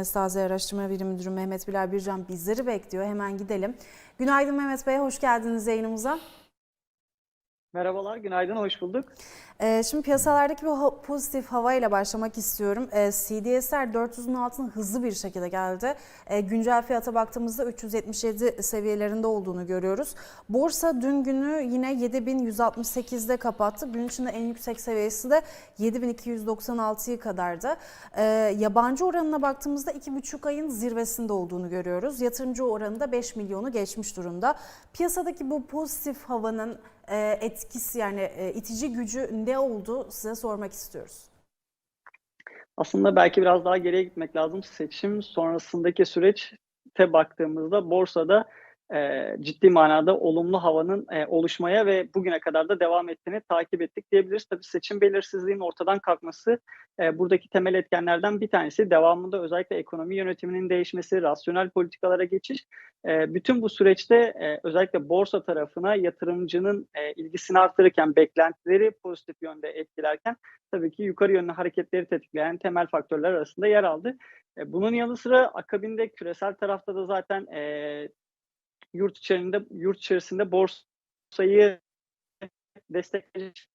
Mestazi Araştırma Birim Müdürü Mehmet Bilal Bircan bizleri bekliyor. Hemen gidelim. Günaydın Mehmet Bey, hoş geldiniz yayınımıza. Merhabalar, günaydın, hoş bulduk. Ee, şimdi piyasalardaki bu pozitif havayla başlamak istiyorum. Ee, CDS'ler 400'ün altına hızlı bir şekilde geldi. Ee, güncel fiyata baktığımızda 377 seviyelerinde olduğunu görüyoruz. Borsa dün günü yine 7168'de kapattı. Gün içinde en yüksek seviyesi de 7296'yı kadardı. Ee, yabancı oranına baktığımızda 2,5 ayın zirvesinde olduğunu görüyoruz. Yatırımcı oranı da 5 milyonu geçmiş durumda. Piyasadaki bu pozitif havanın etkisi yani e, itici gücü ne oldu size sormak istiyoruz. Aslında belki biraz daha geriye gitmek lazım. Seçim sonrasındaki süreçte baktığımızda borsada e, ciddi manada olumlu havanın e, oluşmaya ve bugüne kadar da devam ettiğini takip ettik diyebiliriz. Tabii seçim belirsizliğinin ortadan kalkması e, buradaki temel etkenlerden bir tanesi. Devamında özellikle ekonomi yönetiminin değişmesi, rasyonel politikalara geçiş. E, bütün bu süreçte e, özellikle borsa tarafına yatırımcının e, ilgisini artırırken, beklentileri pozitif yönde etkilerken tabii ki yukarı yönlü hareketleri tetikleyen temel faktörler arasında yer aldı. E, bunun yanı sıra akabinde küresel tarafta da zaten e, yurt içerisinde yurt içerisinde borsayı destekleyecek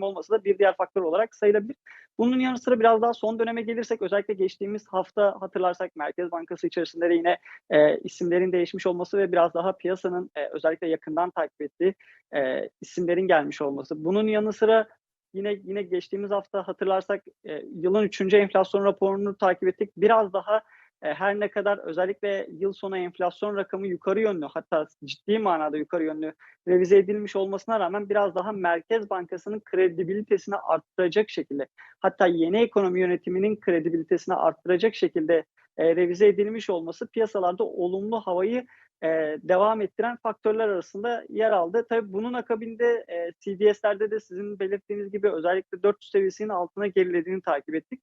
olması da bir diğer faktör olarak sayılabilir. Bunun yanı sıra biraz daha son döneme gelirsek özellikle geçtiğimiz hafta hatırlarsak Merkez Bankası içerisinde de yine e, isimlerin değişmiş olması ve biraz daha piyasanın e, özellikle yakından takip ettiği e, isimlerin gelmiş olması. Bunun yanı sıra yine yine geçtiğimiz hafta hatırlarsak e, yılın 3. enflasyon raporunu takip ettik. Biraz daha her ne kadar özellikle yıl sonu enflasyon rakamı yukarı yönlü hatta ciddi manada yukarı yönlü revize edilmiş olmasına rağmen biraz daha Merkez Bankası'nın kredibilitesini arttıracak şekilde hatta yeni ekonomi yönetiminin kredibilitesini arttıracak şekilde e, revize edilmiş olması piyasalarda olumlu havayı e, devam ettiren faktörler arasında yer aldı. Tabii bunun akabinde e, CDS'lerde de sizin belirttiğiniz gibi özellikle 400 seviyesinin altına gerilediğini takip ettik.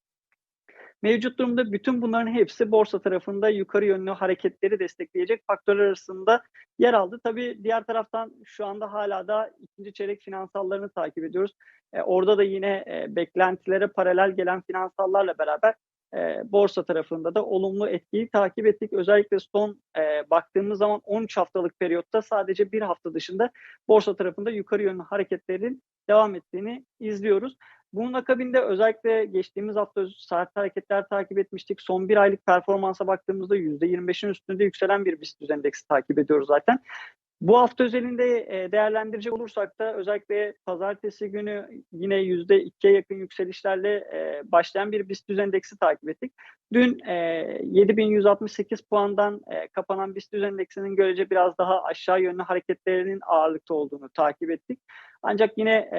Mevcut durumda bütün bunların hepsi borsa tarafında yukarı yönlü hareketleri destekleyecek faktörler arasında yer aldı. Tabii diğer taraftan şu anda hala da ikinci çeyrek finansallarını takip ediyoruz. E, orada da yine e, beklentilere paralel gelen finansallarla beraber e, borsa tarafında da olumlu etkiyi takip ettik. Özellikle son e, baktığımız zaman 13 haftalık periyotta sadece bir hafta dışında borsa tarafında yukarı yönlü hareketlerin devam ettiğini izliyoruz. Bunun akabinde özellikle geçtiğimiz hafta saat hareketler takip etmiştik. Son bir aylık performansa baktığımızda %25'in üstünde yükselen bir BIST endeksi takip ediyoruz zaten. Bu hafta özelinde e, değerlendirecek olursak da özellikle pazartesi günü yine %2'ye yakın yükselişlerle e, başlayan bir BIST endeksi takip ettik. Dün e, 7168 puandan e, kapanan BIST endeksinin görece biraz daha aşağı yönlü hareketlerinin ağırlıkta olduğunu takip ettik. Ancak yine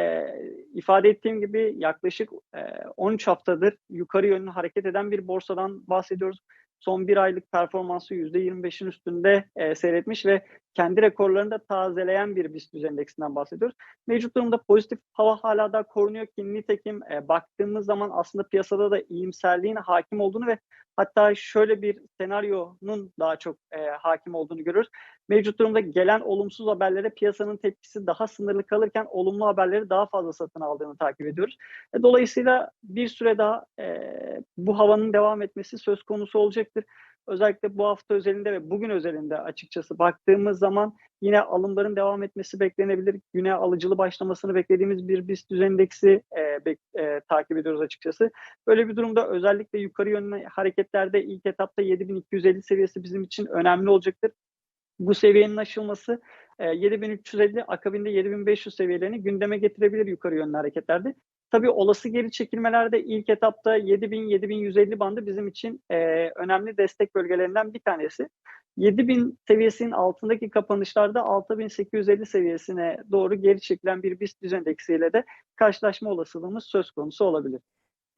ifade ettiğim gibi yaklaşık e, 13 haftadır yukarı yönlü hareket eden bir borsadan bahsediyoruz. Son bir aylık performansı %25'in üstünde e, seyretmiş ve kendi rekorlarını da tazeleyen bir BIST endeksinden bahsediyoruz. Mevcut durumda pozitif hava hala da korunuyor ki nitekim e, baktığımız zaman aslında piyasada da iyimserliğin hakim olduğunu ve hatta şöyle bir senaryonun daha çok e, hakim olduğunu görüyoruz. Mevcut durumda gelen olumsuz haberlere piyasanın tepkisi daha sınırlı kalırken olumlu haberleri daha fazla satın aldığını takip ediyoruz. E, dolayısıyla bir süre daha e, bu havanın devam etmesi söz konusu olacaktır. Özellikle bu hafta özelinde ve bugün özelinde açıkçası baktığımız zaman yine alımların devam etmesi beklenebilir. Güne alıcılı başlamasını beklediğimiz bir BIST endeksi e, bek- e, takip ediyoruz açıkçası. Böyle bir durumda özellikle yukarı yönlü hareketlerde ilk etapta 7250 seviyesi bizim için önemli olacaktır. Bu seviyenin aşılması e, 7350 akabinde 7500 seviyelerini gündeme getirebilir yukarı yönlü hareketlerde. Tabii olası geri çekilmelerde ilk etapta 7000-7150 bandı bizim için e, önemli destek bölgelerinden bir tanesi. 7000 seviyesinin altındaki kapanışlarda 6850 seviyesine doğru geri çekilen bir BIST endeksiyle de karşılaşma olasılığımız söz konusu olabilir.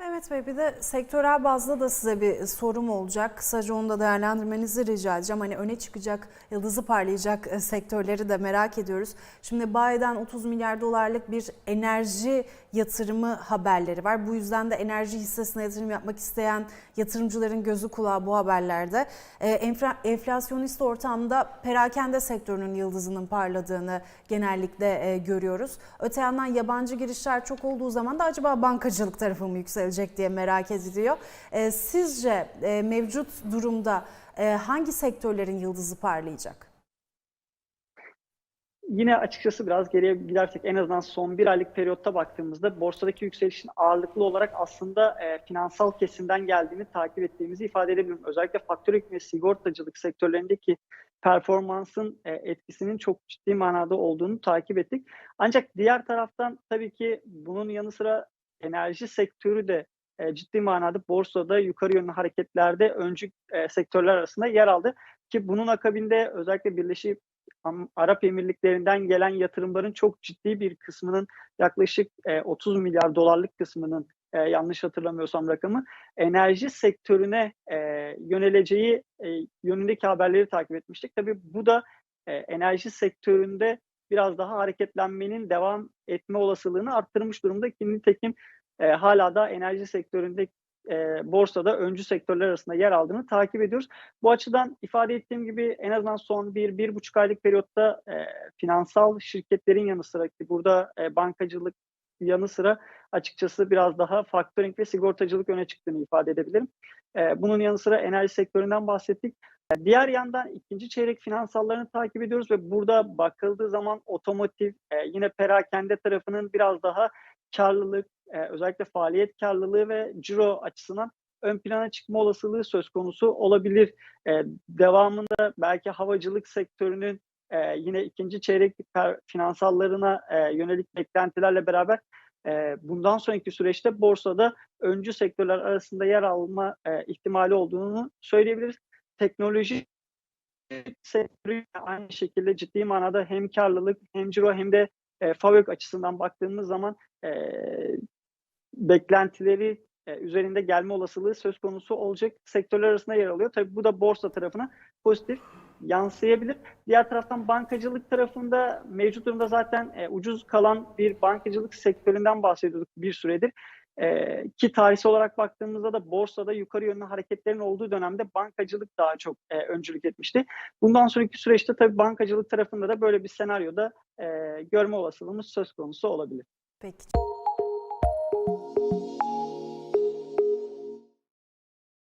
Evet Bey bir de sektörel bazda da size bir sorum olacak. Kısaca onu da değerlendirmenizi rica edeceğim. Hani öne çıkacak, yıldızı parlayacak e, sektörleri de merak ediyoruz. Şimdi Bay'den 30 milyar dolarlık bir enerji yatırımı haberleri var. Bu yüzden de enerji hissesine yatırım yapmak isteyen yatırımcıların gözü kulağı bu haberlerde. E, enfla, enflasyonist ortamda perakende sektörünün yıldızının parladığını genellikle e, görüyoruz. Öte yandan yabancı girişler çok olduğu zaman da acaba bankacılık tarafı mı yükselecek? Gelecek diye merak ediliyor. E, sizce e, mevcut durumda e, hangi sektörlerin yıldızı parlayacak? Yine açıkçası biraz geriye gidersek en azından son bir aylık periyotta baktığımızda borsadaki yükselişin ağırlıklı olarak aslında e, finansal kesimden geldiğini takip ettiğimizi ifade edebilirim. Özellikle faktörlük ve sigortacılık sektörlerindeki performansın e, etkisinin çok ciddi manada olduğunu takip ettik. Ancak diğer taraftan tabii ki bunun yanı sıra enerji sektörü de e, ciddi manada borsada yukarı yönlü hareketlerde öncü e, sektörler arasında yer aldı. Ki bunun akabinde özellikle Birleşik Arap Emirlikleri'nden gelen yatırımların çok ciddi bir kısmının yaklaşık e, 30 milyar dolarlık kısmının e, yanlış hatırlamıyorsam rakamı enerji sektörüne e, yöneleceği e, yönündeki haberleri takip etmiştik. Tabii bu da e, enerji sektöründe biraz daha hareketlenmenin devam etme olasılığını arttırmış durumda. Ki nitekim e, hala da enerji sektöründe e, borsada öncü sektörler arasında yer aldığını takip ediyoruz. Bu açıdan ifade ettiğim gibi en azından son bir, bir buçuk aylık periyotta e, finansal şirketlerin yanı sıra ki burada e, bankacılık yanı sıra açıkçası biraz daha faktörink ve sigortacılık öne çıktığını ifade edebilirim. E, bunun yanı sıra enerji sektöründen bahsettik. Diğer yandan ikinci çeyrek finansallarını takip ediyoruz ve burada bakıldığı zaman otomotiv e, yine perakende tarafının biraz daha karlılık, e, özellikle faaliyet karlılığı ve ciro açısından ön plana çıkma olasılığı söz konusu olabilir. E, devamında belki havacılık sektörünün e, yine ikinci çeyrek finansallarına yönelik beklentilerle beraber bundan sonraki süreçte borsada öncü sektörler arasında yer alma ihtimali olduğunu söyleyebiliriz. Teknoloji sektörü aynı şekilde ciddi manada hem karlılık hem ciro hem de e, FAVÖK açısından baktığımız zaman e, beklentileri e, üzerinde gelme olasılığı söz konusu olacak sektörler arasında yer alıyor. Tabii bu da borsa tarafına pozitif yansıyabilir. Diğer taraftan bankacılık tarafında mevcut durumda zaten e, ucuz kalan bir bankacılık sektöründen bahsediyorduk bir süredir. E, ki tarihsel olarak baktığımızda da borsada yukarı yönlü hareketlerin olduğu dönemde bankacılık daha çok e, öncülük etmişti. Bundan sonraki süreçte tabii bankacılık tarafında da böyle bir senaryoda e, görme olasılığımız söz konusu olabilir. Peki.